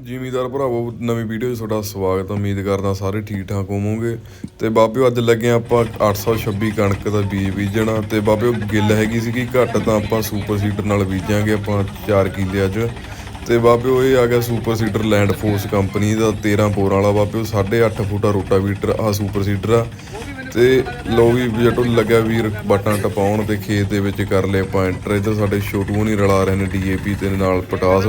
ਜ਼ਿਮੀਦਾਰ ਭਰਾਵੋ, ਨਵੀਂ ਵੀਡੀਓ 'ਚ ਤੁਹਾਡਾ ਸਵਾਗਤ ਹੈ। ਉਮੀਦ ਕਰਦਾ ਸਾਰੇ ਠੀਕ ਠਾਕ ਹੋਵੋਗੇ। ਤੇ ਬਾਬਿਓ ਅੱਜ ਲੱਗੇ ਹਾਂ ਆਪਾਂ 826 ਕਣਕ ਦਾ ਬੀਜ ਬੀਜਣਾ। ਤੇ ਬਾਬਿਓ ਗਿੱਲ ਹੈਗੀ ਸੀਗੀ, ਘੱਟ ਤਾਂ ਆਪਾਂ ਸੁਪਰ ਸੀਡਰ ਨਾਲ ਬੀਜਾਂਗੇ ਆਪਾਂ 4 ਕਿੱਲੇ ਅੱਜ। ਤੇ ਬਾਬਿਓ ਇਹ ਆ ਗਿਆ super seeder land force company ਦਾ 13 ਪੋਰ ਵਾਲਾ। ਬਾਬਿਓ 8.5 ਫੁੱਟਾ ਰੋਟਾਵੀਟਰ ਆ ਸੁਪਰ ਸੀਡਰ ਆ। ਤੇ ਲੋ ਵੀ ਜਟੋ ਲੱਗਿਆ ਵੀਰ ਬਟਨ ਟਪਾਉਣ ਤੇ ਖੇਤ ਦੇ ਵਿੱਚ ਕਰ ਲਿਆ ਆਪਾਂ ਐਂਟਰ ਇੱਧਰ ਸਾਡੇ ਛੋਟੂ ਨਹੀਂ ਰਲਾ ਰਹੇ ਨੇ ਡੀਏਪੀ ਤੇ ਨਾਲ ਪਟਾਸ।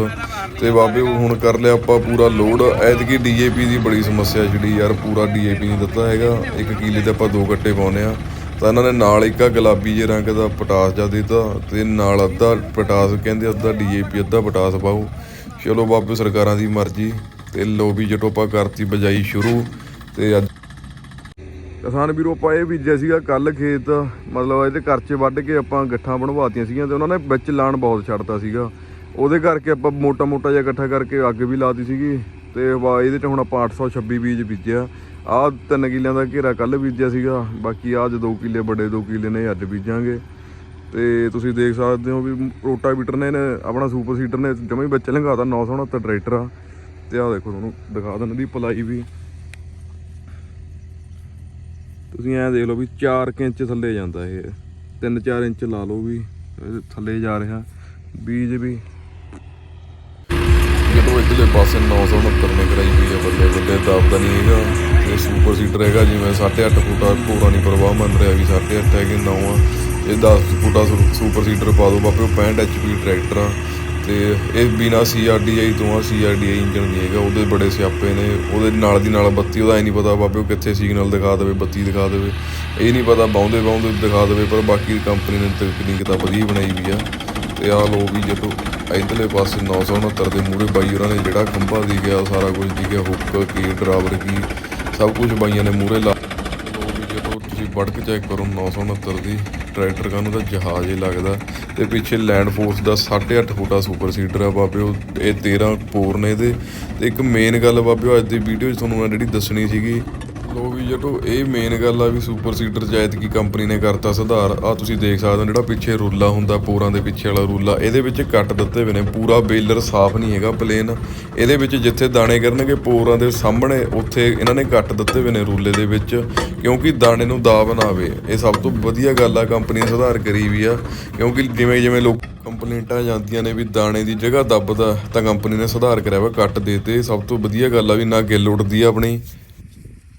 ਤੇ ਬਾਬੇ ਹੁਣ ਕਰ ਲਿਆ ਆਪਾਂ ਪੂਰਾ ਲੋਡ ਐਤਕੀ ਡੀਏਪੀ ਦੀ ਬੜੀ ਸਮੱਸਿਆ ਜਿਹੜੀ ਯਾਰ ਪੂਰਾ ਡੀਏਪੀ ਨਹੀਂ ਦਿੱਤਾ ਹੈਗਾ। ਇੱਕ ਕਿਲੇ ਤੇ ਆਪਾਂ ਦੋ ਗੱਟੇ ਪਾਉਨੇ ਆ ਤਾਂ ਇਹਨਾਂ ਨੇ ਨਾਲ ਇੱਕ ਆ ਗੁਲਾਬੀ ਜਿਹੇ ਰੰਗ ਦਾ ਪਟਾਸ ਜਾ ਦਿੱਤਾ। ਤੇ ਨਾਲ ਅੱਧਾ ਪਟਾਸ ਕਹਿੰਦੇ ਅੱਧਾ ਡੀਏਪੀ ਅੱਧਾ ਪਟਾਸ ਪਾਓ। ਚਲੋ ਬਾਬੇ ਸਰਕਾਰਾਂ ਦੀ ਮਰਜ਼ੀ। ਤੇ ਲੋ ਵੀ ਜਟੋ ਆਪਾਂ ਕਰਤੀ ਬਜਾਈ ਸ਼ੁਰੂ। ਤੇ ਅੱਜ ਕਿਸਾਨ ਵੀਰੋ, ਆਪਾਂ ਇਹ ਬੀਜਿਆ ਸੀਗਾ ਕੱਲ ਖੇਤ, ਮਤਲਬ ਇਹਦੇ ਕਰਚੇ ਵੱਢ ਕੇ ਆਪਾਂ ਗੱਠਾਂ ਬਣਵਾਤੀਆਂ ਸੀਗੀਆਂ ਤੇ ਉਹਨਾਂ ਨੇ ਵਿੱਚ ਲਾਣ ਬਹੁਤ ਛੱਡਤਾ ਸੀਗਾ। ਉਹਦੇ ਕਰਕੇ ਆਪਾਂ ਮੋਟਾ ਮੋਟਾ ਜਿਹਾ ਇਕੱਠਾ ਕਰਕੇ ਅੱਗ ਵੀ ਲਾਤੀ ਸੀਗੀ ਤੇ ਵਾ ਇਹਦੇ ਚ ਹੁਣ ਆਪਾਂ 826 ਬੀਜ ਬੀਜਿਆ। ਆਹ ਤਿੰਨ ਕਿੱਲਿਆਂ ਦਾ ਘੇਰਾ ਕੱਲ ਬੀਜਿਆ ਸੀਗਾ, ਬਾਕੀ ਆਹ 2 ਕਿੱਲੇ ਵੱਡੇ 2 ਕਿੱਲੇ ਨੇ ਅੱਜ ਬੀਜਾਂਗੇ। ਤੇ ਤੁਸੀਂ ਦੇਖ ਸਕਦੇ ਹੋ ਵੀ ਰੋਟਾਵੀਟਰ ਨੇ ਆਪਣਾ ਸੁਪਰ ਸੀਟਰ ਨੇ ਜਮੇ ਵਿੱਚ ਲੰਘਾਤਾ 969 ਟਰੈਕਟਰ ਆ। ਤੇ ਆਹ ਦੇਖੋ ਤੁਹਾਨੂੰ ਦਿਖਾ ਦਿੰਦਾ ਦੀ ਪਲਾਈ ਵੀ। ਤੁਸੀਂ ਐਂ ਦੇਖ ਲਓ ਵੀ 4 ਇੰਚ ਥੱਲੇ ਜਾਂਦਾ ਇਹ। 3-4 ਇੰਚ ਲਾ ਲਓ ਵੀ ਥੱਲੇ ਜਾ ਰਿਹਾ। ਬੀਜ ਵੀ। ਜਦੋਂ ਇਧਰਲੇ ਪਾਸੇ 969 ਨੇ ਕਰਾਈ ਵੀ ਆ ਬੱਲੇ ਬੱਲੇ ਦਬਦਾ ਨਹੀਂ ਹੈਗਾ ਇਹ ਸੁਪਰ ਸੀਟਰ ਹੈਗਾ ਜਿਵੇਂ 8.5 ਫੁੱਟਾ ਪੂਰਾ ਨਹੀਂ ਪ੍ਰਵਾਹ ਮੰਨ ਰਿਹਾ ਵੀ 8.5 ਹੈ ਕਿ 9 ਆ। ਇਹ 10 ਫੁੱਟਾ ਸੁ- ਸੁਪਰ ਸੀਟਰ ਪਾ ਦਿਓ ਬਾਪੇ 65 ਐਚਪੀ ਟਰੈਕਟਰ ਆ। ਤੇ ਇਹ ਬਿਨਾ ਸੀਆਰਡੀਆਈ ਤੋਂ ਆ ਸੀਆਰਡੀਆਈ ਇੰਜਨ ਨਹੀਂ ਹੈਗਾ, ਉਹਦੇ ਬੜੇ ਸਿਆਪੇ ਨੇ, ਉਹਦੇ ਨਾਲ ਦੀ ਨਾਲ ਬੱਤੀ, ਉਹਦਾ ਐ ਨਹੀਂ ਪਤਾ ਬਾਬੇ ਉਹ ਕਿੱਥੇ ਸਿਗਨਲ ਦਿਖਾ ਦੇਵੇ, ਬੱਤੀ ਦਿਖਾ ਦੇਵੇ, ਇਹ ਨਹੀਂ ਪਤਾ ਬਾਉਂਦੇ ਬਾਉਂਦੇ ਦਿਖਾ ਦੇਵੇ, ਪਰ ਬਾਕੀ ਕੰਪਨੀ ਨੇ ਤਕਨੀਕ ਤਾਂ ਵਧੀਆ ਬਣਾਈ ਵੀ ਆ, ਤੇ ਆ ਲੋ ਵੀ ਜਦੋਂ ਇਧਰਲੇ ਪਾਸੇ 969 ਦੇ ਮੂਹਰੇ ਬਾਈ ਉਹਨਾਂ ਨੇ ਜਿਹੜਾ ਖੰਭਾ ਦੀ ਗਿਆ ਸਾਰਾ ਕੁਝ ਦੀ ਗਿਆ ਹੁੱਕ ਕੀ ਡਰਾਈਵਰ ਕੀ ਸਭ ਕੁਝ ਬਾਈਆਂ ਨੇ ਮੂਹਰੇ ਲਾ ਲੋ ਵੀ ਜਦੋਂ ਤੁਸੀਂ ਵੜਕ ਚੈੱਕ ਕਰੋ 969 ਦੀ ਟਰੈਕਟਰ ਕਾਨੂੰ ਦਾ ਜਹਾਜ਼ ਹੀ ਲੱਗਦਾ। ਤੇ ਪਿੱਛੇ ਲੈਂਡ ਫੋਰਸ ਦਾ 8.5 ਫੁੱਟਾ ਸੁਪਰ ਸੀਡਰ ਆ ਬਾਬਿਓ ਇਹ 13 ਪੋਰ ਨੇ ਇਹਦੇ। ਤੇ ਇੱਕ ਮੇਨ ਗੱਲ ਬਾਬਿਓ ਅੱਜ ਦੀ ਵੀਡੀਓ 'ਚ ਤੁਹਾਨੂੰ ਮੈਂ ਜਿਹੜੀ ਦੱਸਣੀ ਸੀਗੀ ਲੋ ਵੀ ਜਟੋ, ਇਹ ਮੇਨ ਗੱਲ ਆ ਵੀ ਸੁਪਰ ਸੀਡਰ ਜਾਇਦ ਕੀ ਕੰਪਨੀ ਨੇ ਕਰਤਾ ਸੁਧਾਰ। ਆ ਤੁਸੀਂ ਦੇਖ ਸਕਦੇ ਹੋ ਜਿਹੜਾ ਪਿੱਛੇ ਰੂਲਾ ਹੁੰਦਾ, ਪੋਰਾਂ ਦੇ ਪਿੱਛੇ ਵਾਲਾ ਰੂਲਾ। ਇਹਦੇ ਵਿੱਚ ਕੱਟ ਦਿੱਤੇ ਹੋਏ ਨੇ। ਪੂਰਾ ਬੇਲਰ ਸਾਫ਼ ਨਹੀਂ ਹੈਗਾ ਪਲੇਨ ਇਹਦੇ ਵਿੱਚ ਜਿੱਥੇ ਦਾਣੇ ਕਰਨਗੇ, ਪੋਰਾਂ ਦੇ ਸਾਹਮਣੇ ਉੱਥੇ ਇਹਨਾਂ ਨੇ ਕੱਟ ਦਿੱਤੇ ਹੋਏ ਨੇ ਰੂਲੇ ਦੇ ਵਿੱਚ, ਕਿਉਂਕਿ ਦਾਣੇ ਨੂੰ ਦਾਬ ਨਾ ਆਵੇ। ਇਹ ਸਭ ਤੋਂ ਵਧੀਆ ਗੱਲ ਆ ਕੰਪਨੀ ਨੇ ਸੁਧਾਰ ਕਰੀ ਵੀ ਆ। ਕਿਉਂਕਿ ਜਿਵੇਂ ਜਿਵੇਂ ਲੋਕ ਕੰਪਲੇਂਟਾਂ ਜਾਂਦੀਆਂ ਨੇ ਵੀ ਦਾਣੇ ਦੀ ਜਗ੍ਹਾ ਦੱਬਦਾ, ਤਾਂ ਕੰਪਨੀ ਨੇ ਸੁਧਾਰ ਕਰਿਆ ਵਾ, ਕੱਟ ਦੇਤੇ। ਸਭ ਤੋਂ ਵਧੀਆ ਗੱਲ ਆ ਵੀ ਨਾ ਗਿੱਲ ਉੱਡਦੀ ਆ ਆਪਣੀ।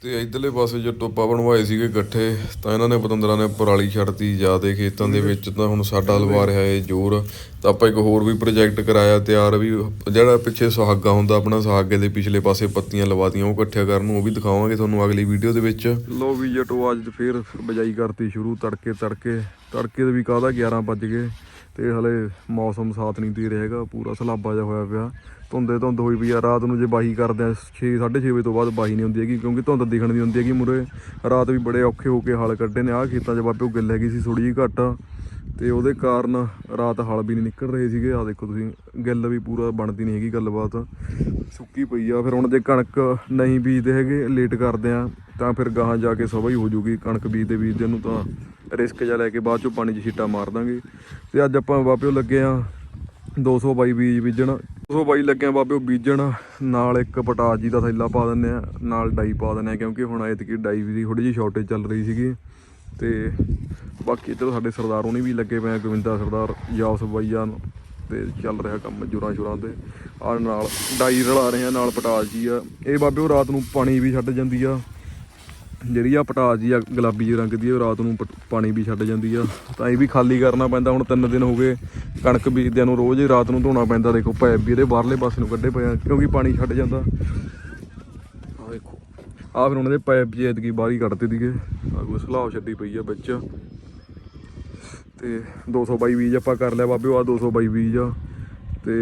ਤੇ ਇਧਰਲੇ ਪਾਸੇ ਜੇ ਟੋਪਾ ਬਣਵਾਏ ਸੀਗੇ ਇਕੱਠੇ, ਤਾਂ ਇਹਨਾਂ ਨੇ ਪਤੰਦਰਾਂ ਨੇ ਪਰਾਲੀ ਛੱਡਤੀ ਜਿਆਦੇ ਖੇਤਾਂ ਦੇ ਵਿੱਚ, ਤਾਂ ਹੁਣ ਸਾਡਾ ਲਵਾ ਰਿਹਾ ਏ ਜ਼ੋਰ, ਤਾਂ ਆਪਾਂ ਇੱਕ ਹੋਰ ਵੀ ਪ੍ਰੋਜੈਕਟ ਕਰਾਇਆ, ਤਿਆਰ ਵੀ, ਜਿਹੜਾ ਪਿੱਛੇ ਸੁਹਾਗਾ ਹੁੰਦਾ ਆਪਣਾ ਸੁਹਾਗੇ ਦੇ ਪਿਛਲੇ ਪਾਸੇ ਪੱਤੀਆਂ ਲਵਾਤੀਆਂ, ਉਹ ਇਕੱਠਿਆ ਕਰਨ ਨੂੰ ਉਹ ਵੀ ਦਿਖਾਵਾਂਗੇ ਤੁਹਾਨੂੰ ਅਗਲੀ ਵੀਡੀਓ ਦੇ ਵਿੱਚ। ਲੋ ਵੀ ਜਟੋ, ਅੱਜ ਫੇਰ ਬਜਾਈ ਕਰਤੀ ਸ਼ੁਰੂ ਤੜਕੇ ਤੜਕੇ ਤੜਕੇ ਦੇ ਵੀ ਕਾਹਦਾ 11 ਵੱਜ ਗਏ। ਤੇ ਹਲੇ ਮੌਸਮ ਸਾਥ ਨਹੀਂ ਦੇ ਰਿਹਾ ਹੈਗਾ, ਪੂਰਾ ਸਲਾਬਾ ਜਿਹਾ ਹੋਇਆ ਪਿਆ। ਧੁੰਦੇ ਧੁੰਦ ਹੋਈ ਪਈ ਆ, ਰਾਤ ਨੂੰ ਜੇ ਬਾਹੀ ਕਰਦੇ ਆ 6 6:30 ਵਜੇ ਤੋਂ ਬਾਅਦ ਬਾਹੀ ਨਹੀਂ ਹੁੰਦੀ ਹੈਗੀ, ਕਿਉਂਕਿ ਧੁੰਦ ਦਿਖਣ ਦੀ ਹੁੰਦੀ ਹੈਗੀ ਮੁਰੇ ਰਾਤ ਵੀ ਬੜੇ ਔਖੇ ਹੋ ਕੇ ਹਲ ਕੱਢੇ ਨੇ, ਆਹ ਖੇਤਾਂ 'ਚ ਬਾਬੇ ਉਹ ਗਿੱਲ ਹੈਗੀ ਸੀ ਥੋੜੀ ਜਿਹੀ ਘੱਟ। ਤੇ ਉਹਦੇ ਕਾਰਨ ਰਾਤ ਹਲ ਵੀ ਨਹੀਂ ਨਿਕਲ ਰਹੇ ਸੀਗੇ। ਆ ਦੇਖੋ ਤੁਸੀਂ, ਗਿੱਲ ਵੀ ਪੂਰਾ ਬਣਦੀ ਨਹੀਂ ਹੈਗੀ ਗੱਲਬਾਤ। ਸੁੱਕੀ ਪਈ ਆ, ਫਿਰ ਹੁਣ ਜੇ ਕਣਕ ਨਹੀਂ ਬੀਜਦੇ ਹੈਗੇ, ਲੇਟ ਕਰਦੇ ਆ। ਤਾਂ ਫਿਰ ਗਾਹਾਂ ਜਾ ਕੇ ਸਭਾ ਹੀ ਹੋ ਜੂਗੀ, ਕਣਕ ਬੀਜਦੇ ਬੀਜਦੇ ਨੂੰ ਤਾਂ ਰਿਸਕ ਜਿਹਾ ਲੈ ਕੇ ਬਾਅਦ ਚੋਂ ਪਾਣੀ 'ਚ ਛਿੱਟਾ ਮਾਰ ਦਾਂਗੇ। ਤੇ ਅੱਜ ਆਪਾਂ ਬਾਬਿਓ ਲੱਗੇ ਆ 222 ਬੀਜ ਬੀਜਣ। 222 ਲੱਗਿਆ ਬਾਬਿਓ ਬੀਜਣ। ਨਾਲ ਇੱਕ ਪਟਾਸ ਜੀ ਦਾ ਥੈਲਾ ਪਾ ਦਿੰਨੇ ਆ, ਨਾਲ ਡਾਈ ਪਾ ਦਿੰਨੇ ਆ ਕਿਉਂਕਿ ਹੁਣ ਐਤਕੀ ਡਾਈ ਦੀ ਥੋੜੀ ਜਿਹੀ ਸ਼ਾਰਟੇਜ ਚੱਲ ਰਹੀ ਸੀਗੀ। ਤੇ ਬਾਕੀ ਇੱਧਰ ਸਾਡੇ ਸਰਦਾਰ ਉਹਨੇ ਵੀ ਲੱਗੇ ਪਏ ਆ, ਗੋਵਿੰਦਾ ਸਰਦਾਰ ਜਾਸ ਬਾਈਆਂ ਤੇ ਚੱਲ ਰਿਹਾ ਕੰਮ ਜੁਰਾਂ ਸ਼ੁਰਾਂ ਤੇ। ਆ ਨਾਲ ਡਾਈ ਰਲਾ ਰਹੇ ਆ, ਨਾਲ ਪਟਾਸ ਜੀ ਆ। ਇਹ ਬਾਬਿਓ ਰਾਤ ਨੂੰ ਪਾਣੀ ਵੀ ਛੱਡ ਜਾਂਦੀ ਆ। ਜਿਹੜੀ ਆ ਪਟਾਸ ਜੀ ਆ, ਗੁਲਾਬੀ ਜਿਹੇ ਰੰਗ ਦੀ, ਉਹ ਰਾਤ ਨੂੰ ਪਟ- ਪਾਣੀ ਵੀ ਛੱਡ ਜਾਂਦੀ ਆ। ਤਾਂ ਇਹ ਵੀ ਖਾਲੀ ਕਰਨਾ ਪੈਂਦਾ, ਹੁਣ ਤਿੰਨ ਦਿਨ ਹੋ ਗਏ ਕਣਕ ਬੀਜਦਿਆਂ ਨੂੰ ਰੋਜ਼ ਹੀ ਰਾਤ ਨੂੰ ਧੋਣਾ ਪੈਂਦਾ, ਦੇਖੋ ਪੈਪ ਵੀ ਇਹਦੇ ਬਾਹਰਲੇ ਪਾਸੇ ਨੂੰ ਕੱਢੇ ਪਏ ਆ, ਕਿਉਂਕਿ ਪਾਣੀ ਛੱਡ ਜਾਂਦਾ। ਆ ਦੇਖੋ ਆ ਫਿਰ ਉਹਨਾਂ ਦੇ ਪੈਪ ਜੀ ਐਤਕੀ ਬਾਹਰ ਹੀ ਕੱਢਦੇ ਦੀਗੇ ਆ ਕੋਈ ਸਲਾਬ ਛੱਡੀ ਪਈ ਆ ਵਿੱਚ। ਤੇ 222 ਬੀਜ ਆਪਾਂ ਕਰ ਲਿਆ ਬਾਬਿਓ ਆ 222 ਬੀਜ ਆ। ਤੇ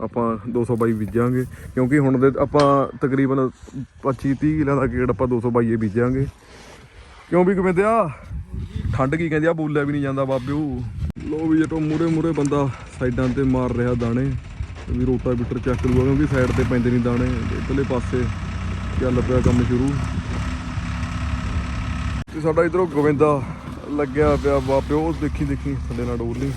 ਆਪਾਂ 222 ਬੀਜਾਂਗੇ, ਕਿਉਂਕਿ ਹੁਣ ਦੇ ਆਪਾਂ ਤਕਰੀਬਨ 25 30 ਕਿੱਲਿਆਂ ਦਾ ਗੇੜ ਆਪਾਂ 222 ਹੀ ਬੀਜਾਂਗੇ। ਕਿਉਂ ਵੀ ਕਿਵੇਂ ਦਿਆ ਠੰਡ ਕੀ ਕਹਿੰਦੇ ਆ? ਬੋਲਿਆ ਵੀ ਨਹੀਂ ਜਾਂਦਾ ਬਾਬਿਓ। ਲੋ ਵੀ ਜਦੋਂ ਮੂਰੇ ਮੂਰੇ ਬੰਦਾ ਸਾਈਡਾਂ ਤੇ ਮਾਰ ਰਿਹਾ ਦਾਣੇ। ਵੀ ਰੋਟਾ ਬਿਟਰ ਚੱਕ ਲੂਗਾ, ਕਿਉਂਕਿ ਸਾਈਡ ਤੇ ਪੈਂਦੇ ਨਹੀਂ ਦਾਣੇ। ਇਧਰਲੇ ਪਾਸੇ ਚੱਲ ਪਿਆ ਕੰਮ ਸ਼ੁਰੂ। ਤੇ ਸਾਡਾ ਇਧਰੋਂ ਗੋਵਿੰਦਾ ਲੱਗਿਆ ਪਿਆ ਬਾਬਿਓ, ਦੇਖੀ ਦੇਖੀ, ਥੱਲੇ ਨਾਲ ਡੋਲ ਲਈ।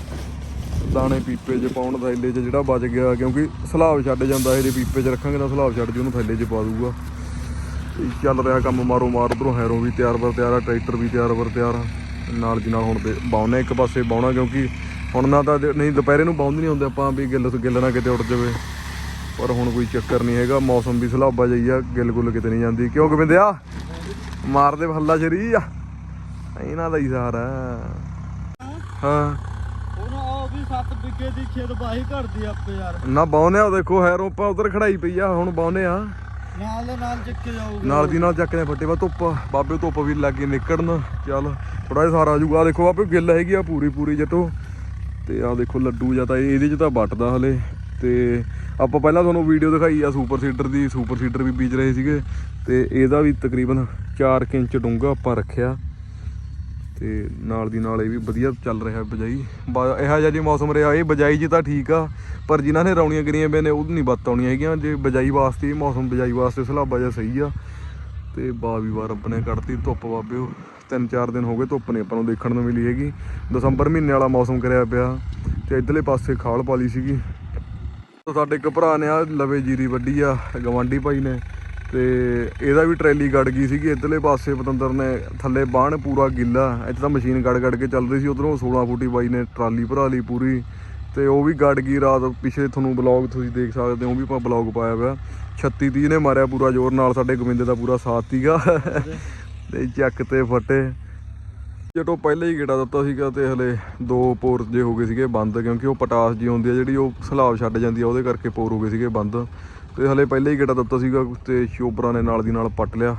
ਦਾਣੇ ਪੀਪੇ 'ਚ ਪਾਉਣ ਥੈਲੇ 'ਚ ਜਿਹੜਾ ਬਚ ਗਿਆ, ਕਿਉਂਕਿ ਸਲਾਬ ਛੱਡ ਜਾਂਦਾ ਇਹਦੇ ਪੀਪੇ 'ਚ ਰੱਖਾਂਗੇ ਤਾਂ ਸਲਾਬ ਛੱਡ ਜੀ, ਉਹਨੂੰ ਥੈਲੇ 'ਚ ਪਾ ਦੂਗਾ ਚੱਲ ਰਿਹਾ ਕੰਮ ਮਾਰੋ ਮਾਰ, ਉਧਰੋਂ ਹੈਰੋ ਵੀ ਤਿਆਰ ਬਰ ਤਿਆਰ ਆ, ਟਰੈਕਟਰ ਵੀ ਤਿਆਰ ਬਰ ਤਿਆਰ ਆ। ਨਾਲ ਦੀ ਨਾਲ ਹੁਣ ਦੇ ਬਾਉਣਾ, ਇੱਕ ਪਾਸੇ ਬਾਉਣਾ, ਕਿਉਂਕਿ ਹੁਣ ਨਾ ਤਾਂ ਨਹੀਂ, ਦੁਪਹਿਰੇ ਨੂੰ ਬਾਉਂਦੇ ਨਹੀਂ ਹੁੰਦੇ ਆਪਾਂ ਵੀ ਗਿੱਲ ਗਿੱਲ ਨਾ ਕਿਤੇ ਉੱਡ ਜਾਵੇ। ਪਰ ਹੁਣ ਕੋਈ ਚੱਕਰ ਨਹੀਂ ਹੈਗਾ, ਮੌਸਮ ਵੀ ਸਲਾਬਾ ਜਾਈ ਆ, ਗਿੱਲ ਗੁੱਲ ਕਿਤੇ ਨਹੀਂ ਜਾਂਦੀ। ਕਿਉਂ ਗਵਿੰਦਿਆ ਮਾਰਦੇ ਹੱਲਾ ਸ਼ਰੀ ਆ ਇਹਨਾਂ ਦਾ ਹੀ ਸਾਰਾ ਹਾਂ। 7 ਵਿਗੇ ਦੀ ਖੇਤ ਬਾਹੀ ਘੜਦੀ ਆਪੇ ਯਾਰ। ਨਾ ਬਾਉਨੇ ਆ ਦੇਖੋ ਹੈਰੋ ਆਪਾਂ ਉਧਰ ਖੜਾਈ ਪਈ ਆ ਹੁਣ ਬਾਉਨੇ ਆ। ਨਾਲ ਦੇ ਨਾਲ ਚੱਕੇ ਜਾਊਗਾ। ਨਾਲ ਦੀ ਨਾਲ ਚੱਕਦੇ ਫੱਟੇ ਵਾ ਧੁੱਪ ਬਾਬੇ ਧੁੱਪ ਵੀ ਲੱਗੇ ਨਿਕੜਨ। ਚੱਲ ਥੋੜਾ ਜਿਹਾ ਸਾਰਾ ਜੂਗਾ। ਦੇਖੋ ਬਾਬੇ ਗਿੱਲ ਹੈਗੀ ਆ ਪੂਰੀ ਪੂਰੀ ਜੱਟੋ। ਤੇ ਆ ਦੇਖੋ ਲੱਡੂ ਜਾਂ ਤਾਂ ਇਹ- ਇਹਦੇ ਚ ਤਾਂ ਵੱਟਦਾ ਹਲੇ। ਤੇ ਆਪਾਂ ਪਹਿਲਾਂ ਤੁਹਾਨੂੰ ਵੀਡੀਓ ਦਿਖਾਈ ਆ ਸੁਪਰ ਸੀਡਰ ਦੀ। ਸੁਪਰ ਸੀਡਰ ਵੀ ਬੀਜ ਰਹੇ ਸੀਗੇ। ਤੇ ਇਹਦਾ ਵੀ ਤਕਰੀਬਨ 4 ਇੰਚ ਡੂੰਘਾ ਆਪਾਂ ਰੱਖਿਆ। ਤੇ ਨਾਲ ਦੀ ਨਾਲ ਇਹ ਵੀ ਵਧੀਆ ਚੱਲ ਰਿਹਾ ਬਜਾਈ। ਬਾ- ਇਹੋ ਜਿਹਾ ਜੀ ਮੌਸਮ ਰਿਹਾ, ਇਹ ਬਜਾਈ ਜੀ ਤਾਂ ਠੀਕ ਆ, ਪਰ ਜਿਨ੍ਹਾਂ ਨੇ ਰੌਣੀਆਂ ਕਰੀਆਂ ਪਏ ਨੇ, ਉਹ ਨਹੀਂ ਬੱਤ ਆਉਣੀਆਂ ਹੈਗੀਆਂ। ਜੇ ਬਜਾਈ ਵਾਸਤੇ ਮੌਸਮ ਬਜਾਈ ਵਾਸਤੇ ਸਲਾਬਾ ਜਿਹਾ ਸਹੀ ਆ। ਤੇ ਬਾ ਵੀ ਵਾਰ ਰੱਬ ਨੇ ਕੱਢਤੀ ਧੁੱਪ ਬਾਬਿਓ ਤਿੰਨ ਚਾਰ ਦਿਨ ਹੋ ਗਏ ਧੁੱਪ ਨਹੀਂ ਆਪਾਂ ਨੂੰ ਦੇਖਣ ਨੂੰ ਮਿਲੀ ਹੈਗੀ। ਦਸੰਬਰ ਮਹੀਨੇ ਵਾਲਾ ਮੌਸਮ ਕਰਿਆ ਪਿਆ ਤੇ ਇਧਰਲੇ ਪਾਸੇ ਖਾਲ ਪਾਲੀ ਸੀਗੀ। ਸਾਡੇ ਇੱਕ ਭਰਾ ਨੇ ਆ ਲਵੇ ਜੀਰੀ ਵੱਡੀ ਆ ਗਵਾਂਡੀ ਭਾਈ ਨੇ। ਤੇ ਇਹਦਾ ਵੀ ਟਰੈਲੀ ਗੜ ਗਈ ਸੀਗੀ, ਇਧਰਲੇ ਪਾਸੇ ਪਤੰਦਰ ਨੇ ਥੱਲੇ ਬਾਣ ਪੂਰਾ ਗਿੱਲਾ, ਇੱਥੇ ਤਾਂ ਮਸ਼ੀਨ ਗੜ ਗੜ ਕੇ ਚੱਲ ਰਹੀ ਸੀ, ਉਧਰੋਂ 16 ਫੁੱਟੀ ਬਾਈ ਨੇ ਟਰਾਲੀ ਭਰਾ ਲਈ ਪੂਰੀ, ਤੇ ਉਹ ਵੀ ਗੜ ਗਈ ਰਾਤ ਪਿਛਲੇ ਤੁਹਾਨੂੰ ਬਲੌਗ ਤੁਸੀਂ ਦੇਖ ਸਕਦੇ ਹੋ, ਉਹ ਵੀ ਆਪਾਂ ਬਲੌਗ ਪਾਇਆ ਹੋਇਆ। 36 30 ਨੇ ਮਾਰਿਆ ਪੂਰਾ ਜ਼ੋਰ, ਨਾਲ ਸਾਡੇ ਗੋਬਿੰਦੇ ਦਾ ਪੂਰਾ ਸਾਥ ਸੀਗਾ। ਤੇ ਚੱਕ ਤੇ ਫਟੇ। ਜਦੋਂ ਪਹਿਲੇ ਹੀ ਗੇੜਾ ਦਿੱਤਾ ਸੀਗਾ ਤੇ ਹਲੇ ਦੋ ਪੋਰ ਜੇ ਹੋ ਗਏ ਸੀਗੇ ਬੰਦ, ਕਿਉਂਕਿ ਉਹ ਪਟਾਸ ਜੀ ਹੁੰਦੀ ਆ ਜਿਹੜੀ ਉਹ ਸਲਾਬ ਛੱਡ ਜਾਂਦੀ ਆ, ਉਹਦੇ ਕਰਕੇ ਪੋਰ ਹੋ ਗਏ ਸੀਗੇ ਬੰਦ। ਤੇ ਹਲੇ ਪਹਿਲੇ ਹੀ ਗੇੜਾ ਦਿੱਤਾ ਸੀਗਾ ਤੇ ਸ਼ੋਪਰਾਂ ਨੇ ਨਾਲ ਦੀ ਨਾਲ ਪੱਟ ਲਿਆ।